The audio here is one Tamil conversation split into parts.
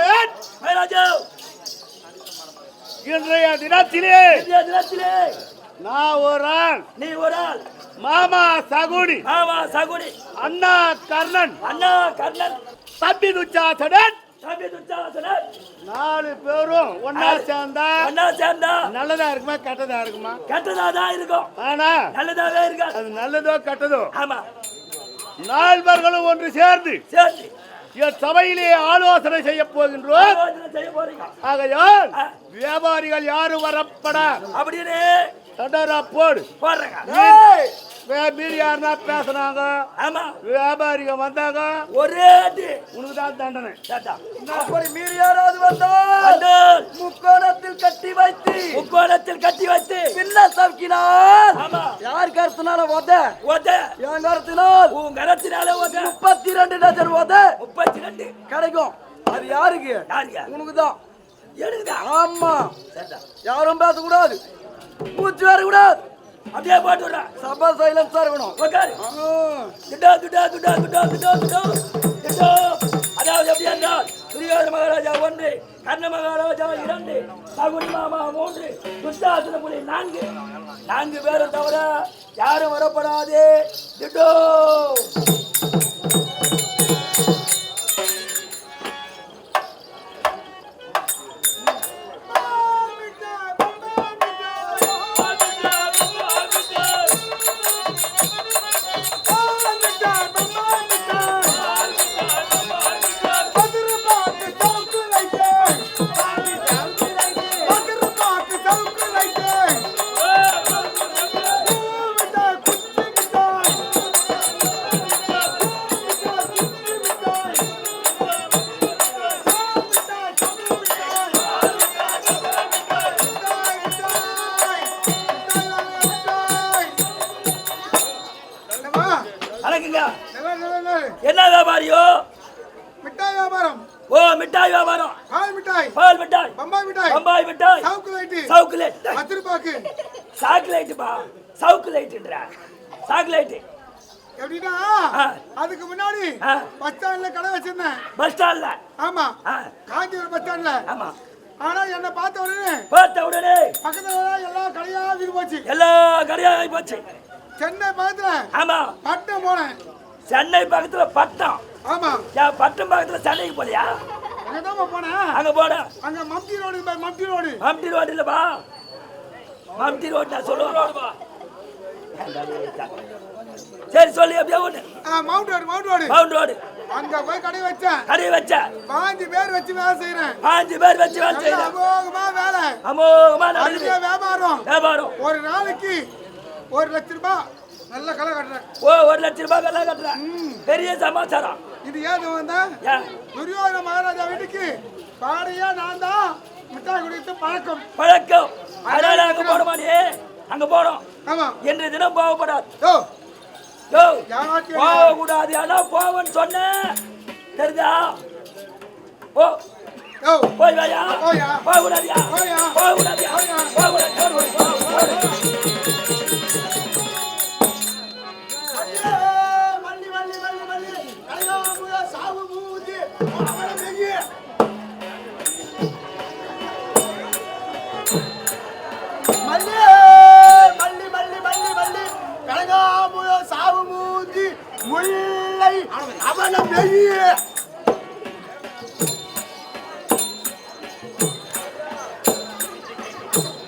மகாராஜா. இன்றைய தினத்திலே இன்றைய தினத்திலே நான் ஒரு ஆள். நீ ஒரு ஆள். மாமா சகுனி. ஆமா சகுனி. அண்ணா கர்ணன். அண்ணா கர்ணன். தம்பி துச்சாசடன் தம்பி துச்சாசனர் நாலு பேரும் ஒன்னா சேர்ந்தா அண்ணா சேர்ந்தா நல்லதா இருக்குமா கெட்டதா இருக்குமா? கெட்டதா தான் இருக்கும். ஆனா நல்லதாவே இருக்காது அது நல்லதோ கெட்டதோ? ஆமா. நால்வர்களும் ஒன்று சேர்ந்து சரி என் சபையிலே ஆலோசனை செய்ய போகின்றோம். ஆலோசனை செய்ய போறீங்க. ஆகையால். வியாபாரிகள் யாரும் வரப்படா அப்படின்னு போடு. போடுறேங்க. யாருன்னா பேசுனாங்க. ஆமா. வியாபாரிக வந்தாங்க. ஒரே உனக்கு தான் தண்டனை. சேட்டா. அப்படி மீறி யாராவது வந்தால் முக்கோணத்தில் கட்டி வைத்து. முக்கோணத்தில் கட்டி வைத்து. பின்ன சவுக்கினால். ஆமா. யார் கருத்தினால ஓத ஓத என் கருத்தினால்? உன் கரத்தினால ஓத முப்பத்தி ரெண்டு டஜன் ஓத முப்பத்தி ரெண்டு கிடைக்கும். அது யாருக்கு? உனக்கு தான். எடுக்குதா ஆமா. யாரும் பேசக்கூடாது. மூச்சு வரக்கூடாது. அப்படியே போட்டு சபா சைலன்ஸா இருக்கணும் உட்காரு ஆ. துடா துடா துடா துடா துடா துடா துடா அதாவது எப்படி என்றால் துரியோதன மகாராஜா ஒன்று கர்ண மகாராஜா இரண்டு சகுனி மாமா மூன்று துத்தாசன புலி நான்கு. நான்கு பேரும் தவிர யாரும் வரப்படாது. திட்டோ. என்ன வியாபாரியோ? மிட்டாய் வியாபாரம். ஓ மிட்டாய் வியாபாரம். பால் மிட்டாய். பால் மிட்டாய். பம்பாய் மிட்டாய். பம்பாய் மிட்டாய். சவுக்கு லைட்டு சவுக்குலேட் பத்து ரூபாய்க்கு சாக்லேட்டுப்பா. சவுக்குலேட்டுன்றா. சாக்லேட்டு. எப்படின்னா ஆ. அதுக்கு முன்னாடி. பஸ் ஸ்டாண்ட்ல கடை வச்சிருந்தேன். பஸ் ஸ்டாண்ட்ல. ஆமா. காஞ்சிபுரம் பஸ் ஸ்டாண்ட்ல. ஆமா. ஆனா என்ன பார்த்த உடனே பார்த்த உடனே பக்கத்துல எல்லாம் கடையா விரு போச்சு. எல்லா கடையும் ஆகி போச்சு. சென்னை பக்கத்துல ஆமா. பட்டம் போனேன். சென்னை பக்கத்துல பட்டம். ஆமா. பட்டம் பக்கத்துல சென்னைக்கு போலியா அங்கதான் போனேன். அங்க போட. அங்க மம்டி ரோடு மம்டி ரோடு. மம்டி ரோடு இல்லப்பா மம்டி ரோடு நான் சொல்லுவேன். சரி சொல்லி அப்படியே ஒண்ணு. ஆ, mount road mount road. Mount road. அங்க போய் கடை வச்சேன். கடை வச்ச பாஞ்சு பேர் வச்சு வேலை செய்யறேன் பாஞ்சு பேர் வச்சு வேலை செய்யலாம் அமோகமா வேலை. அமோகமா நடக்குது வியாபாரம். வியாபாரம். ஒரு நாளைக்கு ஒரு லட்ச ரூபாய் நல்ல கடை கட்டுறேன். ஓ ஒரு லட்ச ரூபாய் எல்லாம் கட்டுறேன். பெரிய சமாச்சாரம். இது ஏது வந்தா? ஏன் துரியோதன மகாராஜா வீட்டுக்கு பாடையா நான் தான் மிட்டாய் குடித்து பழக்கம். பழக்கம். அதனால அங்க போட மாட்டியே அங்க போறோம். ஆமா. இன்றைய தினம் போகப்படாது யோ. யோ. யாராச்சும் போக கூடாது ஆனா போவன்னு சொன்னேன் தெரிஞ்சா ஓ போய் வாயா. போயா. போக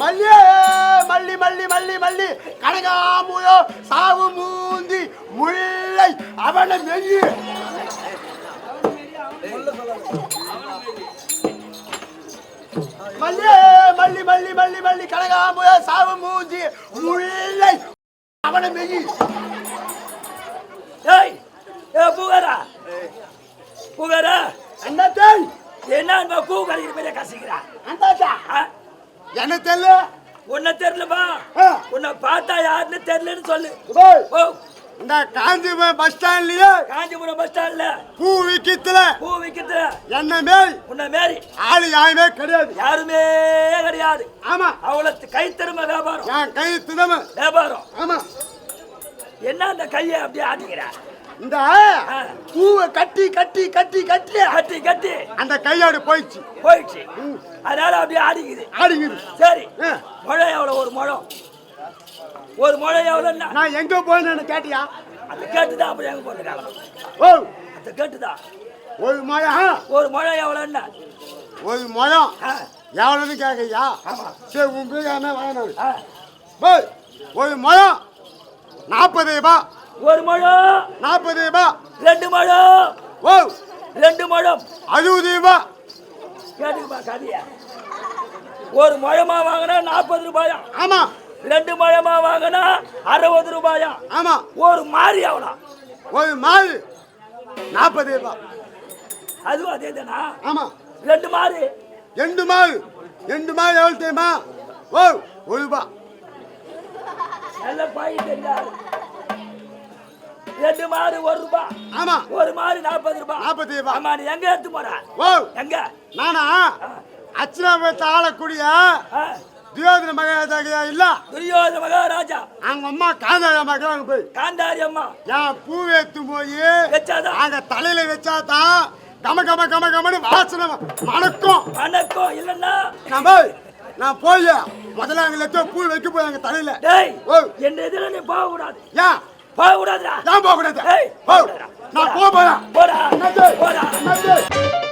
மல்லி மல்லி மல்லி மல்லி மல்லி. கனகாமுயோ சாவு மூந்தி முல்லை அவன மல்லி மல்லி மல்லி மல்லி மல்லி கனகாமுயோ சாவு மூந்தி முல்லை அவன மெய்யி ஏய் ஏ புகாரா. புகாரா. அண்ணாத்தே என்ன கூ கழிக்கிற மாதிரி கசிக்கிறா? அண்ணாத்தா ஆ? என்ன தெரியல? உன்னை தெரியலப்பா. உன்னை பார்த்தா யாருன்னு தெரியலன்னு சொல்லு. ஓ இந்த காஞ்சிபுரம் பஸ் ஸ்டாண்ட்லயே காஞ்சிபுரம் பஸ் ஸ்டாண்ட்ல பூ விக்கத்துல பூ விற்கிறது என்ன மேல் உன்னை மாரி. ஆளு யாருமே கிடையாது. யாருமே கிடையாது. ஆமா. அவளை கைத்தரும வியாபாரம். என் கை தினம. வியாபாரம். ஆமா. என்ன அந்த கையை அப்படியே ஆட்டிக்கிற? இந்த பூவை கட்டி கட்டி கட்டி கட்டி. கட்டி கட்டி. அந்த கையாடு போயிடுச்சு. போயிடுச்சு. அதனால அப்படியே ஆடிக்குது ஆடிங்குது சரி. ஆ. முழம் எவ்வளோ ஒரு முழம் ஒரு முழம் எவ்வளோன்னா நான் எங்க போயின்னு கேட்டியா? அதை கேட்டுதான் அப்புறம் எங்க போட்டுருக்காங்க ஓ. அதை கேட்டுதான். ஒரு மயம் ஒரு முழம் எவ்வளோன்னா ஒரு மயம் ஆ, எவ்வளோன்னு கேட்கறியா? ஆமா. சரி வாங்கினாரு ஆ. ஓய் ஒரு மயம் நாற்பது ரூபாய். ஒரு முழம் நாற்பது ரூபாய் ரெண்டு முழம் ஓ. ரெண்டு முழம் அறுபது ரூபாய் கேட்டுக்குப்பா கதைய. ஒரு முழமா வாங்கினா நாற்பது ரூபாயா? ஆமா. ரெண்டு முழமா வாங்கினா அறுபது ரூபாயா? ஆமா. ஒரு மாறி எவ்வளோ? ஒரு மாடு நாற்பது ரூபாய் அதுவும் அதே தானா? ஆமா. ரெண்டு மாறி. ரெண்டு மாடு ரெண்டு மாடு எவ்வளோ தெரியுமா? ஓ ஒரு ரூபாய் நல்ல பாய் தெரியாது. ரெண்டு மாடு ஒரு ரூபாய் ஆமா. ஒரு மாடு நாற்பது ரூபாய் நாற்பது ரூபாய் ஆமா நீ எங்க எடுத்து போற? ஓ எங்க? நானா? அச்சுராபத்தை ஆளக்கூடிய ஆ, துயோதன மகாராஜா இல்ல? துரியோதன மகாராஜா. அவங்க அம்மா காந்தார மகன் போய். காந்தாரி அம்மா. என் பூ ஏத்து போய் வச்சாதான் அங்க தலையில வச்சாதான் கம கம கம கமன்னு வாசனை மணக்கும். வணக்கம் இல்லன்னா நான் போய் நான் போய் முதல்ல அங்க லட்சம் பூ வைக்க போய் அங்க தலையில. டேய் ஓ. என் எதிர நீ போக கூடாது ஏன்? போக கூடாதுடா நான் போக கூடாது நான் போக போறேன். போடா. போடா.